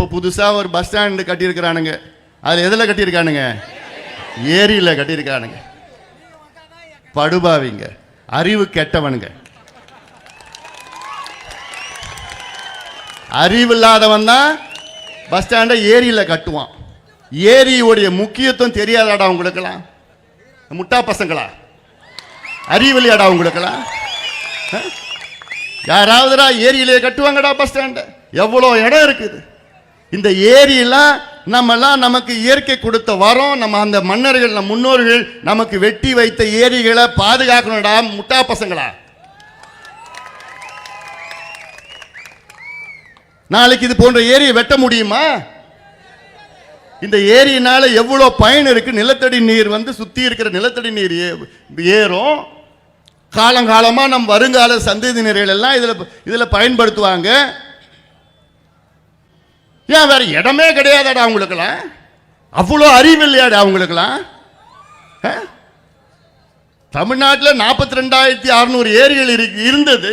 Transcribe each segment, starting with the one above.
இப்போ புதுசாக ஒரு பஸ் ஸ்டாண்டு கட்டியிருக்கிறானுங்க. அதில் எதில் கட்டியிருக்கானுங்க? ஏரியில் கட்டியிருக்கானுங்க படுபாவிங்க. அறிவு கெட்டவனுங்க. அறிவு இல்லாதவன் தான் பஸ் ஸ்டாண்டை ஏரியில் கட்டுவான். ஏரியுடைய முக்கியத்துவம் தெரியாதாடா உங்களுக்கெல்லாம்? முட்டா பசங்களா? அறிவில்லையாடா உங்களுக்கெல்லாம்? யாராவதுடா ஏரியிலே கட்டுவாங்கடா பஸ் ஸ்டாண்டு? எவ்வளோ இடம் இருக்குது? இந்த ஏரியில் நம்மெல்லாம் நமக்கு இயற்கை கொடுத்த வரோம் நம்ம அந்த மன்னர்கள் நம்ம முன்னோர்கள் நமக்கு வெட்டி வைத்த ஏரிகளை பாதுகாக்கணும்டா முட்டா பசங்களா? நாளைக்கு இது போன்ற ஏரியை வெட்ட முடியுமா? இந்த ஏரியினால எவ்வளோ பயன் இருக்கு? நிலத்தடி நீர் வந்து சுற்றி இருக்கிற நிலத்தடி நீர் ஏறும். காலங்காலமாக நம் வருங்கால சந்ததியினர்கள் எல்லாம் இதில் இதில் பயன்படுத்துவாங்க. ஏன் வேற இடமே கிடையாதாடா அவங்களுக்கெல்லாம் அவ்வளோ அறிவு இல்லையாடா அவங்களுக்கெல்லாம் ஆ? தமிழ்நாட்டில் நாற்பத்தி ரெண்டாயிரத்தி அறுநூறு ஏரிகள் இருக்கு இருந்தது.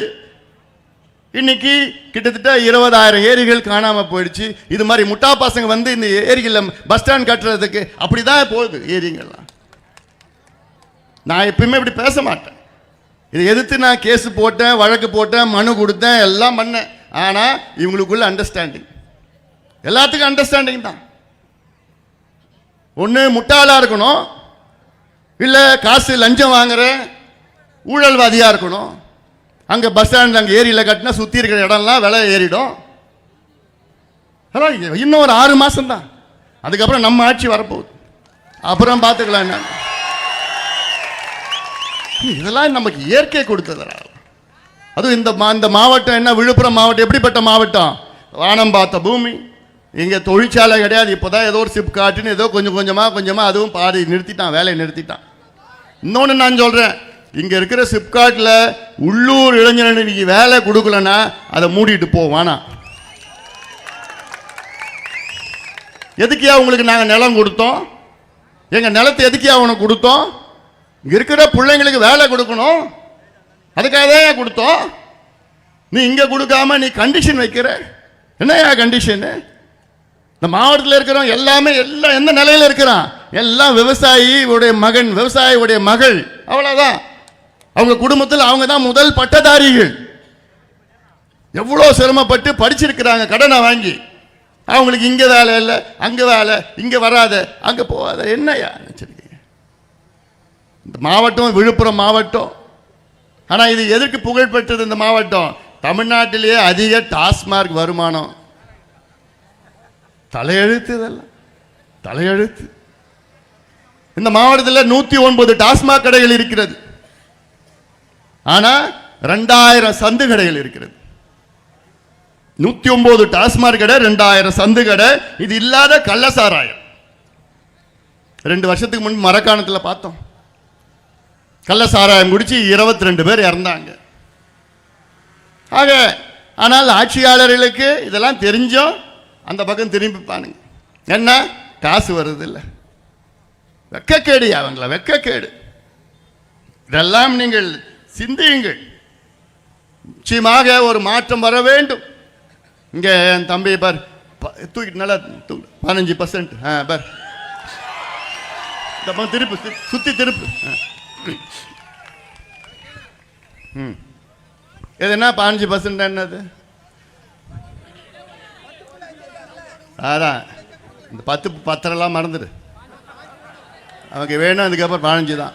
இன்னைக்கு கிட்டத்தட்ட இருபதாயிரம் ஏரிகள் காணாமல் போயிடுச்சு. இது மாதிரி முட்டா பசங்க வந்து இந்த ஏரிகளில் பஸ் ஸ்டாண்ட் கட்டுறதுக்கு அப்படிதான் போகுது ஏரிங்கள்லாம் நான் எப்பயுமே இப்படி பேச மாட்டேன். இதை எதிர்த்து நான் கேஸ் போட்டேன் வழக்கு போட்டேன் மனு கொடுத்தேன் எல்லாம் பண்ணேன். ஆனால் இவங்களுக்குள்ள அண்டர்ஸ்டாண்டிங் எல்லாத்துக்கும் அண்டர்ஸ்டாண்டிங் தான். ஒன்று முட்டாளாக இருக்கணும். இல்லை காசு லஞ்சம் வாங்குற ஊழல்வாதியாக இருக்கணும். அங்கே பஸ் ஸ்டாண்ட் அங்கே ஏரியில் கட்டினா சுற்றி இருக்கிற இடம்லாம் விலை ஏறிடும். அதான் இன்னும் ஒரு ஆறு மாதம் தான். அதுக்கப்புறம் நம்ம ஆட்சி வரப்போகுது. அப்புறம் பார்த்துக்கலாம் என்ன. இதெல்லாம் நமக்கு இயற்கை கொடுத்ததுடா. அதுவும் இந்த மா- இந்த மாவட்டம் என்ன? விழுப்புரம் மாவட்டம் எப்படிப்பட்ட மாவட்டம்? வானம் பார்த்த பூமி. இங்கே தொழிற்சாலை கிடையாது. இப்போ தான் ஏதோ ஒரு சிப் காட்டுன்னு ஏதோ கொஞ்சம் கொஞ்சமாக கொஞ்சமாக அதுவும் பாதி நிறுத்திட்டான் வேலையை நிறுத்திட்டான். இன்னொன்று நான் சொல்கிறேன் இங்கே இருக்கிற சிப்காட்டில் உள்ளூர் இளைஞர்களுக்கு வேலை கொடுக்கலன்னா அதை மூடிட்டு போவானா எதுக்கியா உங்களுக்கு நாங்கள் நிலம் கொடுத்தோம்? எங்கள் நிலத்தை எதுக்கியா உனக்கு கொடுத்தோம்? இங்கே இருக்கிற பிள்ளைங்களுக்கு வேலை கொடுக்கணும். அதுக்காக தான் கொடுத்தோம்? நீ இங்கே கொடுக்காம நீ கண்டிஷன் வைக்கிற. என்னையா கண்டிஷனு இந்த மாவட்டத்தில் இருக்கிறவங்க எல்லாமே எல்லாம் எந்த நிலையில் இருக்கிறான்? எல்லாம் விவசாயி உடைய மகன் விவசாயியுடைய மகள். அவ்வளோதான் அவங்க குடும்பத்தில் அவங்க தான் முதல் பட்டதாரிகள். எவ்வளோ சிரமப்பட்டு படிச்சிருக்கிறாங்க கடனை வாங்கி. அவங்களுக்கு இங்கே வேலை இல்லை அங்கே வேலை இங்கே வராத அங்கே போகாத என்னையா நினச்சிருக்கீங்க? இந்த மாவட்டம் விழுப்புரம் மாவட்டம். ஆனால் இது எதற்கு புகழ் பெற்றது இந்த மாவட்டம்? தமிழ்நாட்டிலேயே அதிக டாஸ்மார்க் வருமானம். தலையெழுத்து இதெல்லாம் தலையெழுத்து. இந்த மாவட்டத்தில் நூற்றி ஒன்பது டாஸ்மாக் கடைகள் இருக்கிறது. ஆனால் ரெண்டாயிரம் சந்து கடைகள் இருக்கிறது. நூற்றி ஒன்பது டாஸ்மாக் கடை ரெண்டாயிரம் சந்து கடை. இது இல்லாத கள்ளசாராயம். ரெண்டு வருஷத்துக்கு முன் மரக்காணத்தில் பார்த்தோம். கள்ளசாராயம் குடிச்சு இருபத்தி ரெண்டு பேர் இறந்தாங்க. ஆக ஆனால் ஆட்சியாளர்களுக்கு இதெல்லாம் தெரிஞ்சும். அந்த பக்கம் திரும்பி பானுங்க என்ன? காசு வருது இல்லை வெக்கக்கேடு அவங்கள வெக்கக்கேடு. இதெல்லாம் நீங்கள் சிந்தியுங்கள். நிச்சயமாக ஒரு மாற்றம் வர வேண்டும். இங்கே என் தம்பி பார் தூக்கிட்டு நல்லா தூக்கு பதினஞ்சு பர்சன்ட் ஆ பார். இந்த பக்கம் திருப்பு சு- திருப்பு. ஆ. ம். இது என்ன பதினஞ்சு பர்சன்ட் என்னது? அதான். இந்த பத்து பத்திரம்லாம் மறந்துடு. அவங்க வேணும் அதுக்கப்புறம் பதினஞ்சு தான்.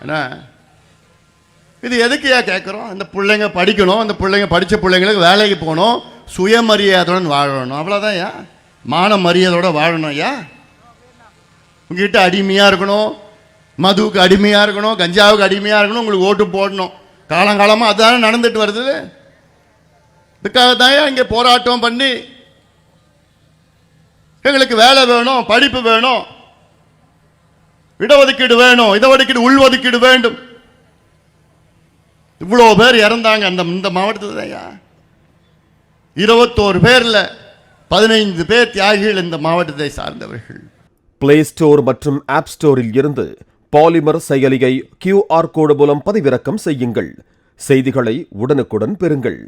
என்ன? இது எதுக்குயா கேட்குறோம் அந்த பிள்ளைங்க படிக்கணும். அந்த பிள்ளைங்க படித்த பிள்ளைங்களுக்கு வேலைக்கு போகணும். சுயமரியாதையுடன் வாழணும். அவ்வளோதான் ஐயா. மான மரியாதையோட வாழணும் ஐயா. உங்ககிட்ட அடிமையாக இருக்கணும். மதுவுக்கு அடிமையாக இருக்கணும். கஞ்சாவுக்கு அடிமையாக இருக்கணும். உங்களுக்கு ஓட்டு போடணும். காலங்காலமாக அதுதானே நடந்துட்டு வருது. இதுக்காக தான் இங்கே போராட்டம் பண்ணி எங்களுக்கு வேலை வேணும் படிப்பு வேணும் இடஒதுக்கீடு வேணும் இடஒதுக்கீடு உள்ஒதுக்கீடு வேண்டும். இவ்வளோ பேர் இறந்தாங்க அந்த இந்த மாவட்டத்தில் தான்யா இருபத்தோரு பேரில் பதினைந்து பேர் தியாகிகள் இந்த மாவட்டத்தை சார்ந்தவர்கள். பிளே ஸ்டோர் மற்றும் ஆப் ஸ்டோரில் இருந்து பாலிமர் செயலியை கியூஆர் கோடு மூலம் பதிவிறக்கம் செய்யுங்கள். செய்திகளை உடனுக்குடன் பெறுங்கள்.